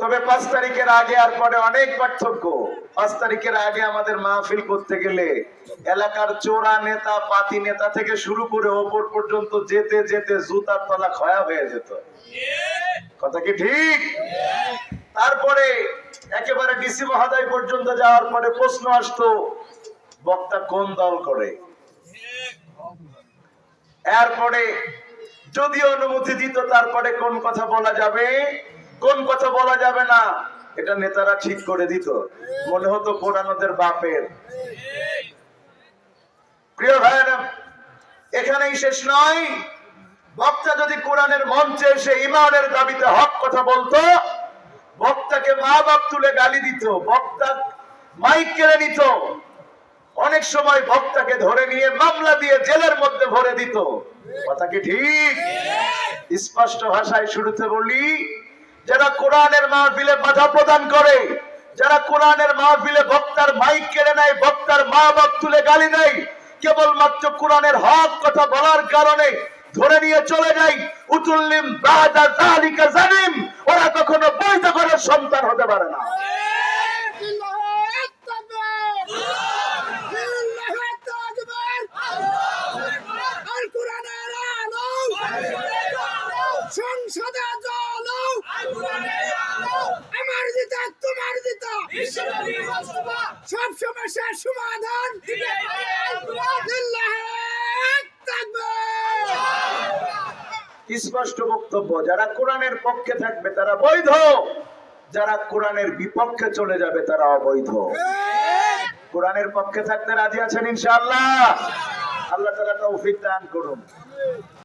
তবে পাঁচ তারিখের আগে আর পরে অনেক পার্থক্য। পাঁচ তারিখের আগে আমাদের মাহফিল করতে গেলে এলাকার চোরা নেতা, পাতি নেতা থেকে শুরু করে ওপর পর্যন্ত যেতে যেতে জুতার তলা ক্ষয়া হয়ে যেত। কথা কি ঠিক? তারপরে একেবারে ডিসি মহোদয় পর্যন্ত যাওয়ার পরে প্রশ্ন আসতো, বক্তা কোন দল করে? এরপরে যদি অনুমতি দিত, তারপরে কোন কথা বলা যাবে? কোন কথা বলা যাবে না? এটা নেতারা ঠিক করে দিত। মনে হতো কোরআনদের বাপের। প্রিয় ভাইয়েরা, এখানেই শেষ নয়। বক্তা যদি কোরআনের মঞ্চে এসে ইমানের দাবিতে হক কথা বলতো, বক্তাকে মা বাপ তুলে গালি দিত, বক্তা মাইক কেড়ে নিত। অনেক সময় বক্তাকে ধরে নিয়ে মামলা দিয়ে জেলের মধ্যে ভরে দিত। কথা কি ঠিক? স্পষ্ট ভাষায় শুরুতে বলি যারা কোরআনের মাহফিলে বাধা প্রদান করে, যারা কোরআনের মাহফিলে বক্তার মাইক কেড়ে নেয়, বক্তার মা বাপ তুলে গালি দেয়, কেবলমাত্র কোরআনের হক কথা বলার কারণে ধরে নিয়ে চলে যাই উতুল্লিম বাদা জালিকা জানিম ওরা কখনো বৈধ ঘরের সন্তান হতে পারে না। সংসদে চলো আমার দিতা তোমার দিতা সব সমস্যার সমাধান স্পষ্ট বক্তব্য? যারা কোরআনের পক্ষে থাকবে তারা বৈধ। যারা কোরআনের বিপক্ষে চলে যাবে তারা অবৈধ। কোরআনের পক্ষে থাকতে রাজি আছেন ইনশাআল্লাহ। আল্লাহ তালা তৌফিক দান করুন।